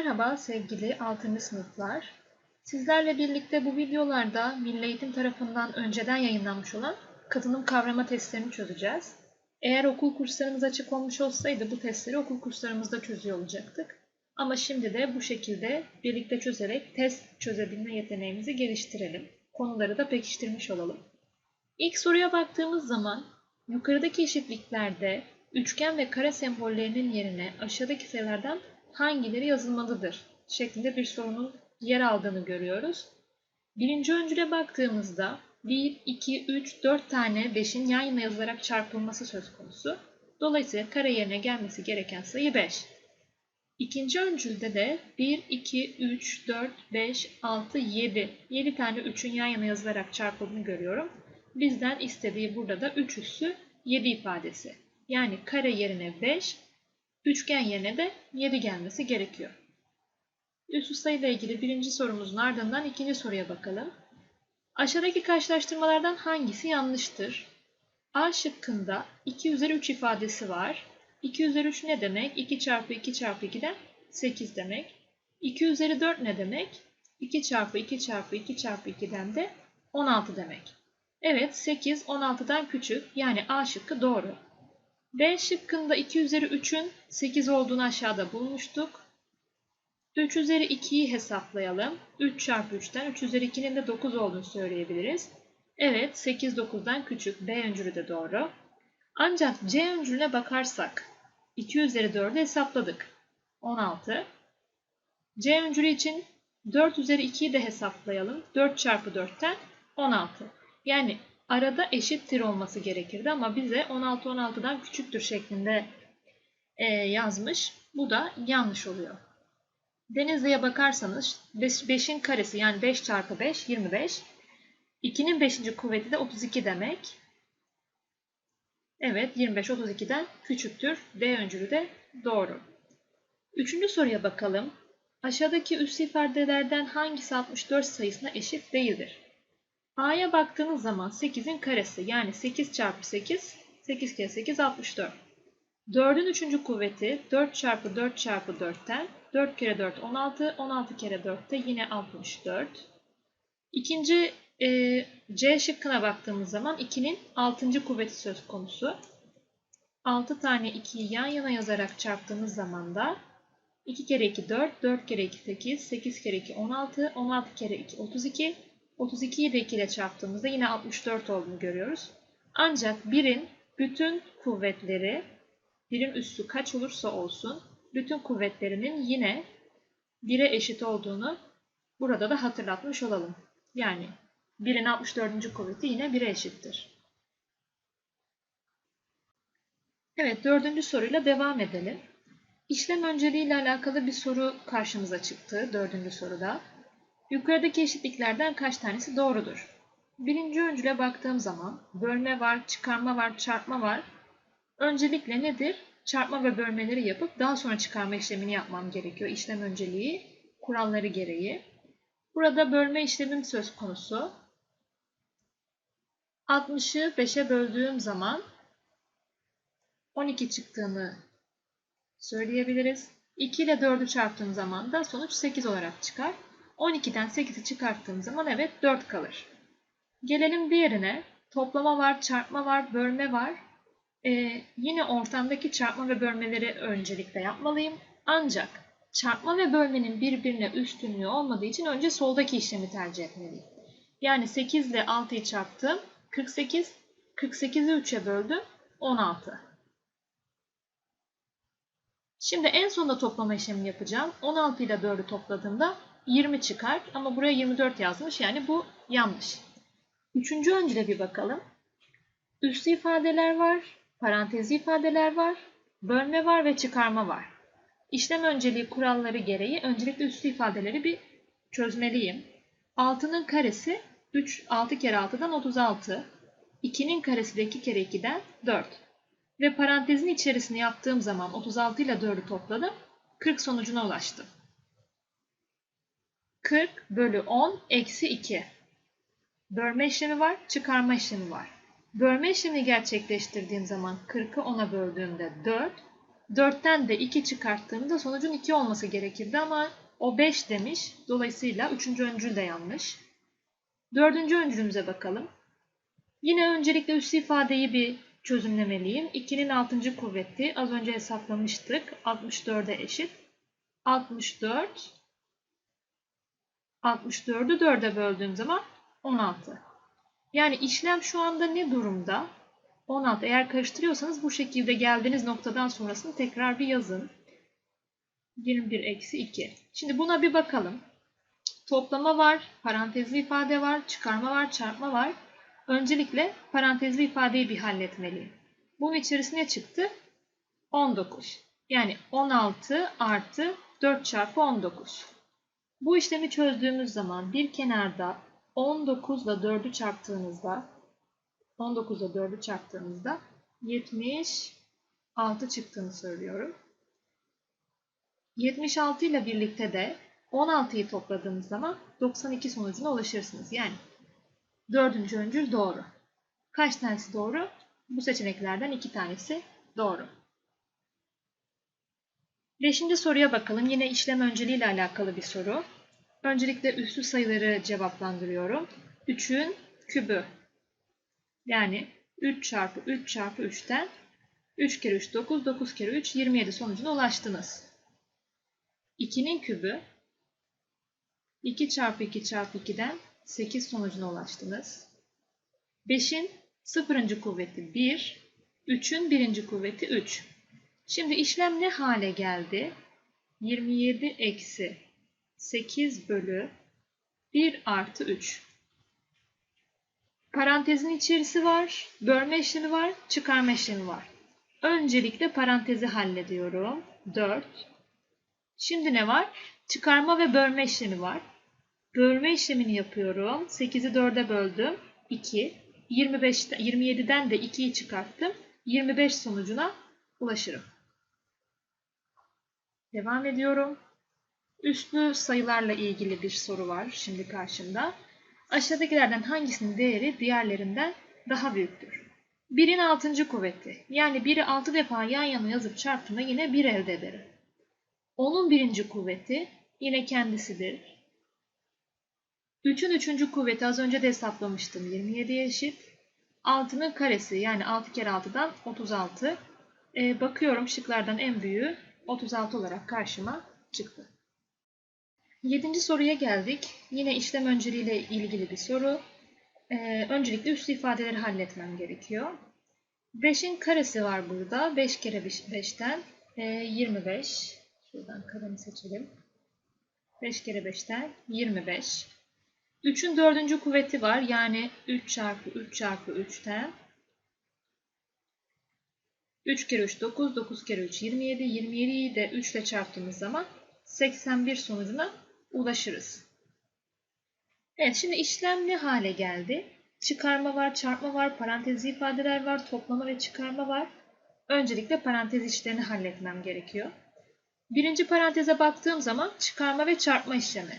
Merhaba sevgili 6. sınıflar. Sizlerle birlikte bu videolarda Milli Eğitim tarafından önceden yayınlanmış olan katılım kavrama testlerini çözeceğiz. Eğer okul kurslarımız açık olmuş olsaydı bu testleri okul kurslarımızda çözüyor olacaktık. Ama şimdi de bu şekilde birlikte çözerek test çözebilme yeteneğimizi geliştirelim. Konuları da pekiştirmiş olalım. İlk soruya baktığımız zaman yukarıdaki eşitliklerde üçgen ve kare sembollerinin yerine aşağıdaki sayılardan hangileri yazılmalıdır şeklinde bir sorunun yer aldığını görüyoruz. Birinci öncüle baktığımızda 1, 2, 3, 4 tane 5'in yan yana yazılarak çarpılması söz konusu. Dolayısıyla kare yerine gelmesi gereken sayı 5. İkinci öncülde de 1, 2, 3, 4, 5, 6, 7. 7 tane 3'ün yan yana yazılarak çarpıldığını görüyorum. Bizden istediği burada da 3 üssü 7 ifadesi. Yani kare yerine 5, Üçgen yerine de 7 gelmesi gerekiyor. Üssü sayı ile ilgili birinci sorumuzun ardından ikinci soruya bakalım. Aşağıdaki karşılaştırmalardan hangisi yanlıştır? A şıkkında 2 üzeri 3 ifadesi var. 2 üzeri 3 ne demek? 2 çarpı 2 çarpı 2'den 8 demek. 2 üzeri 4 ne demek? 2 çarpı 2 çarpı 2 çarpı 2'den de 16 demek. Evet 8 16'dan küçük yani A şıkkı doğru. B şıkkında 2 üzeri 3'ün 8 olduğunu aşağıda bulmuştuk. 3 üzeri 2'yi hesaplayalım. 3 çarpı 3'ten 3 üzeri 2'nin de 9 olduğunu söyleyebiliriz. Evet 8 9'dan küçük B öncülü de doğru. Ancak C öncülüne bakarsak 2 üzeri 4'ü hesapladık. 16. C öncülü için 4 üzeri 2'yi de hesaplayalım. 4 çarpı 4'ten 16. Yani arada eşittir olması gerekirdi ama bize 16 16'dan küçüktür şeklinde e, yazmış. Bu da yanlış oluyor. Denizli'ye bakarsanız 5'in karesi yani 5 çarpı 5 25. 2'nin 5. kuvveti de 32 demek. Evet 25 32'den küçüktür. D öncülü de doğru. Üçüncü soruya bakalım. Aşağıdaki üst ifadelerden hangisi 64 sayısına eşit değildir? A'ya baktığınız zaman 8'in karesi yani 8 çarpı 8, 8 kere 8 64. 4'ün 3. kuvveti 4 çarpı 4 çarpı 4'ten 4 kere 4 16, 16 kere 4 de yine 64. İkinci e, C şıkkına baktığımız zaman 2'nin 6. kuvveti söz konusu. 6 tane 2'yi yan yana yazarak çarptığımız zaman da 2 kere 2 4, 4 kere 2 8, 8 kere 2 16, 16 kere 2 32, 32'yi de 2 ile çarptığımızda yine 64 olduğunu görüyoruz. Ancak 1'in bütün kuvvetleri, birin üssü kaç olursa olsun, bütün kuvvetlerinin yine 1'e eşit olduğunu burada da hatırlatmış olalım. Yani 1'in 64. kuvveti yine 1'e eşittir. Evet, dördüncü soruyla devam edelim. İşlem önceliği ile alakalı bir soru karşımıza çıktı dördüncü soruda. Yukarıdaki eşitliklerden kaç tanesi doğrudur? Birinci öncüle baktığım zaman bölme var, çıkarma var, çarpma var. Öncelikle nedir? Çarpma ve bölmeleri yapıp daha sonra çıkarma işlemini yapmam gerekiyor. İşlem önceliği kuralları gereği. Burada bölme işlemim söz konusu. 60'ı 5'e böldüğüm zaman 12 çıktığını söyleyebiliriz. 2 ile 4'ü çarptığım zaman da sonuç 8 olarak çıkar. 12'den 8'i çıkarttığım zaman evet 4 kalır. Gelelim diğerine. Toplama var, çarpma var, bölme var. Ee, yine ortamdaki çarpma ve bölmeleri öncelikle yapmalıyım. Ancak çarpma ve bölmenin birbirine üstünlüğü olmadığı için önce soldaki işlemi tercih etmeliyim. Yani 8 ile 6'yı çarptım. 48. 48'i 3'e böldüm. 16. Şimdi en sonunda toplama işlemini yapacağım. 16 ile 4'ü topladığımda 20 çıkar ama buraya 24 yazmış yani bu yanlış. Üçüncü öncüle bir bakalım. Üstü ifadeler var, parantezli ifadeler var, bölme var ve çıkarma var. İşlem önceliği kuralları gereği öncelikle üstü ifadeleri bir çözmeliyim. 6'nın karesi 3, 6 kere 6'dan 36. 2'nin karesi de 2 kere 2'den 4. Ve parantezin içerisine yaptığım zaman 36 ile 4'ü topladım. 40 sonucuna ulaştım. 40 bölü 10 eksi 2. Bölme işlemi var, çıkarma işlemi var. Bölme işlemini gerçekleştirdiğim zaman 40'ı 10'a böldüğümde 4, 4'ten de 2 çıkarttığımda sonucun 2 olması gerekirdi ama o 5 demiş. Dolayısıyla 3. öncül de yanlış. 4. öncülümüze bakalım. Yine öncelikle üslü ifadeyi bir çözümlemeliyim. 2'nin 6. kuvveti az önce hesaplamıştık. 64'e eşit. 64 64'ü 4'e böldüğüm zaman 16. Yani işlem şu anda ne durumda? 16. Eğer karıştırıyorsanız bu şekilde geldiğiniz noktadan sonrasını tekrar bir yazın. 21 eksi 2. Şimdi buna bir bakalım. Toplama var, parantezli ifade var, çıkarma var, çarpma var. Öncelikle parantezli ifadeyi bir halletmeliyim. Bunun içerisine çıktı 19. Yani 16 artı 4 çarpı 19. Bu işlemi çözdüğümüz zaman bir kenarda 19 ile 4'ü çarptığınızda 19 ile 4'ü çarptığınızda 76 çıktığını söylüyorum. 76 ile birlikte de 16'yı topladığınız zaman 92 sonucuna ulaşırsınız. Yani dördüncü öncül doğru. Kaç tanesi doğru? Bu seçeneklerden iki tanesi doğru. Beşinci soruya bakalım. Yine işlem önceliği ile alakalı bir soru. Öncelikle üslü sayıları cevaplandırıyorum. 3'ün kübü. Yani 3 çarpı 3 çarpı 3'ten 3 kere 3 9, 9 kere 3 27 sonucuna ulaştınız. 2'nin kübü 2 çarpı 2 çarpı 2'den 8 sonucuna ulaştınız. 5'in 0. kuvveti 1, 3'ün 1. kuvveti 3. Şimdi işlem ne hale geldi? 27 eksi 8 bölü 1 artı 3. Parantezin içerisi var, bölme işlemi var, çıkarma işlemi var. Öncelikle parantezi hallediyorum. 4. Şimdi ne var? Çıkarma ve bölme işlemi var. Bölme işlemini yapıyorum. 8'i 4'e böldüm. 2. 25, 27'den de 2'yi çıkarttım. 25 sonucuna ulaşırım. Devam ediyorum. Üslü sayılarla ilgili bir soru var şimdi karşımda. Aşağıdakilerden hangisinin değeri diğerlerinden daha büyüktür? 1'in 6. kuvveti. Yani 1'i 6 defa yan yana yazıp çarptığımda yine 1 elde ederim. 10'un 1. kuvveti yine kendisidir. 3'ün 3. kuvveti az önce de hesaplamıştım. 27'ye eşit. 6'nın karesi yani 6 kere 6'dan 36. Ee, bakıyorum şıklardan en büyüğü 36 olarak karşıma çıktı. Yedinci soruya geldik. Yine işlem önceliğiyle ilgili bir soru. Ee, öncelikle üslü ifadeleri halletmem gerekiyor. 5'in karesi var burada. 5 kere 5'ten e, 25. Şuradan kalemi seçelim. 5 kere 5'ten 25. 3'ün dördüncü kuvveti var. Yani 3 çarpı 3 çarpı 3'ten 3 kere 3 9, 9 kere 3 27. 27'yi de 3 ile çarptığımız zaman 81 sonucuna ulaşırız. Evet şimdi işlem ne hale geldi? Çıkarma var, çarpma var, parantezli ifadeler var, toplama ve çıkarma var. Öncelikle parantez işlerini halletmem gerekiyor. Birinci paranteze baktığım zaman çıkarma ve çarpma işlemi.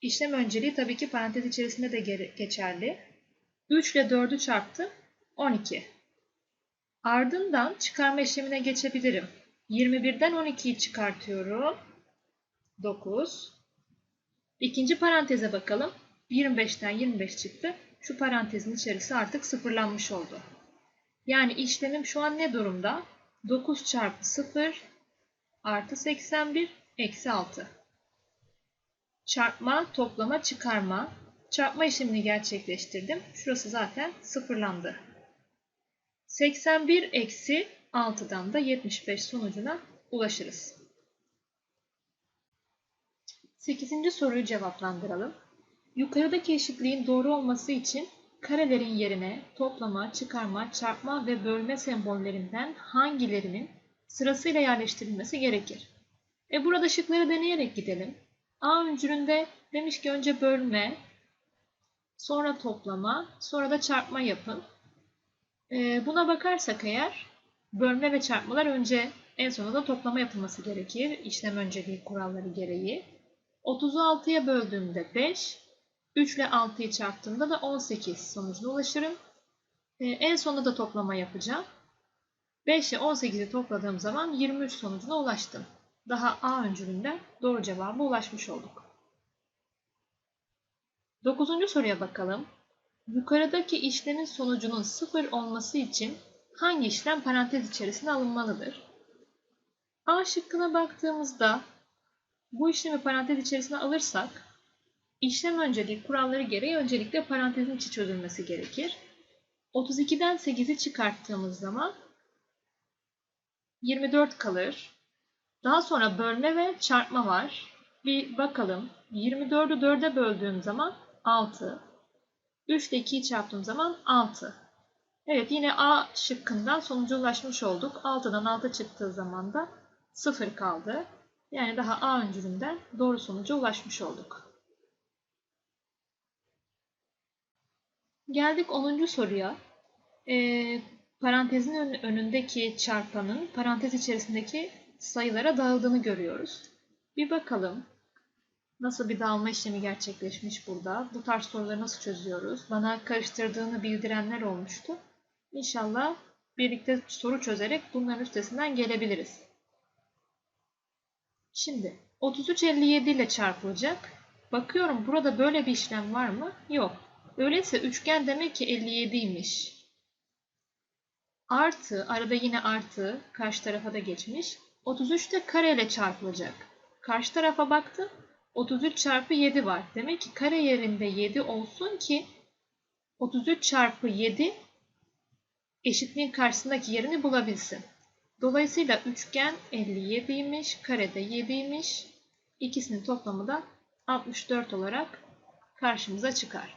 İşlem önceliği tabii ki parantez içerisinde de geçerli. 3 ile 4'ü çarptım. 12. Ardından çıkarma işlemine geçebilirim. 21'den 12'yi çıkartıyorum. 9. İkinci paranteze bakalım. 25'ten 25 çıktı. Şu parantezin içerisi artık sıfırlanmış oldu. Yani işlemim şu an ne durumda? 9 çarpı 0 artı 81 eksi 6. Çarpma, toplama, çıkarma. Çarpma işlemini gerçekleştirdim. Şurası zaten sıfırlandı. 81 eksi 6'dan da 75 sonucuna ulaşırız. 8. soruyu cevaplandıralım. Yukarıdaki eşitliğin doğru olması için karelerin yerine toplama, çıkarma, çarpma ve bölme sembollerinden hangilerinin sırasıyla yerleştirilmesi gerekir? E burada şıkları deneyerek gidelim. A öncülünde demiş ki önce bölme, sonra toplama, sonra da çarpma yapın. E, buna bakarsak eğer bölme ve çarpmalar önce en sonunda da toplama yapılması gerekir. İşlem önceliği kuralları gereği. 36'ya böldüğümde 5, 3 ile 6'yı çarptığımda da 18 sonucuna ulaşırım. Ee, en sonunda da toplama yapacağım. 5 ile 18'i topladığım zaman 23 sonucuna ulaştım. Daha A öncülünde doğru cevaba ulaşmış olduk. Dokuzuncu soruya bakalım. Yukarıdaki işlemin sonucunun sıfır olması için hangi işlem parantez içerisine alınmalıdır? A şıkkına baktığımızda bu işlemi parantez içerisine alırsak işlem önceliği kuralları gereği öncelikle parantezin içi çözülmesi gerekir. 32'den 8'i çıkarttığımız zaman 24 kalır. Daha sonra bölme ve çarpma var. Bir bakalım. 24'ü 4'e böldüğüm zaman 6. 3 ile 2'yi çarptığım zaman 6. Evet yine A şıkkından sonuca ulaşmış olduk. 6'dan 6 çıktığı zaman da 0 kaldı. Yani daha A öncülünden doğru sonuca ulaşmış olduk. Geldik 10. soruya. Ee, parantezin önündeki çarpanın parantez içerisindeki sayılara dağıldığını görüyoruz. Bir bakalım nasıl bir dağılma işlemi gerçekleşmiş burada. Bu tarz soruları nasıl çözüyoruz? Bana karıştırdığını bildirenler olmuştu. İnşallah birlikte soru çözerek bunların üstesinden gelebiliriz. Şimdi 33 57 ile çarpılacak. Bakıyorum burada böyle bir işlem var mı? Yok. Öyleyse üçgen demek ki 57'ymiş. Artı, arada yine artı, karşı tarafa da geçmiş. 33 de kare ile çarpılacak. Karşı tarafa baktım. 33 çarpı 7 var. Demek ki kare yerinde 7 olsun ki 33 çarpı 7 eşitliğin karşısındaki yerini bulabilsin. Dolayısıyla üçgen 57'ymiş, kare de 7'ymiş. İkisinin toplamı da 64 olarak karşımıza çıkar.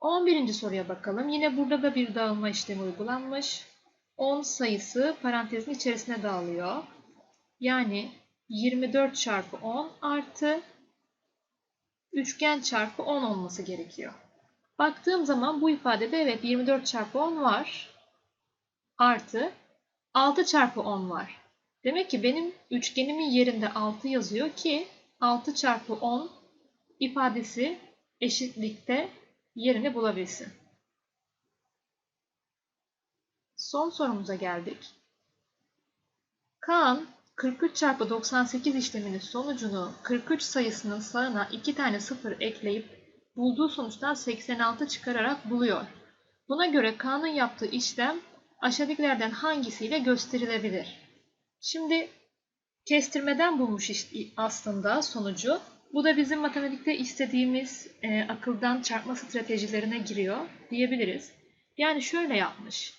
11. soruya bakalım. Yine burada da bir dağılma işlemi uygulanmış. 10 sayısı parantezin içerisine dağılıyor. Yani 24 çarpı 10 artı üçgen çarpı 10 olması gerekiyor. Baktığım zaman bu ifadede evet 24 çarpı 10 var. Artı 6 çarpı 10 var. Demek ki benim üçgenimin yerinde 6 yazıyor ki 6 çarpı 10 ifadesi eşitlikte yerini bulabilsin. Son sorumuza geldik. Kaan 43 çarpı 98 işleminin sonucunu 43 sayısının sağına 2 tane 0 ekleyip bulduğu sonuçtan 86 çıkararak buluyor. Buna göre Kaan'ın yaptığı işlem aşağıdakilerden hangisiyle gösterilebilir? Şimdi kestirmeden bulmuş aslında sonucu. Bu da bizim matematikte istediğimiz e, akıldan çarpma stratejilerine giriyor diyebiliriz. Yani şöyle yapmış.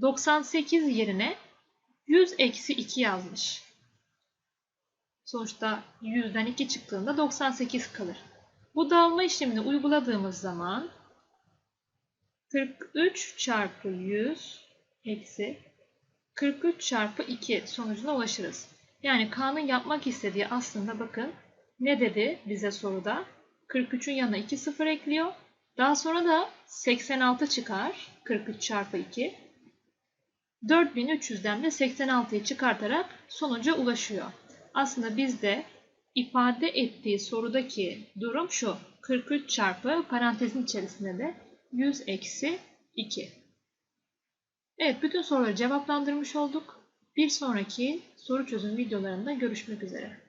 98 yerine 100 eksi 2 yazmış. Sonuçta 100'den 2 çıktığında 98 kalır. Bu dağılma işlemini uyguladığımız zaman 43 çarpı 100 eksi 43 çarpı 2 sonucuna ulaşırız. Yani K'nın yapmak istediği aslında bakın ne dedi bize soruda? 43'ün yanına 2 sıfır ekliyor. Daha sonra da 86 çıkar. 43 çarpı 2. 4300'den de 86'yı çıkartarak sonuca ulaşıyor. Aslında bizde ifade ettiği sorudaki durum şu. 43 çarpı parantezin içerisinde de 100 eksi 2. Evet bütün soruları cevaplandırmış olduk. Bir sonraki soru çözüm videolarında görüşmek üzere.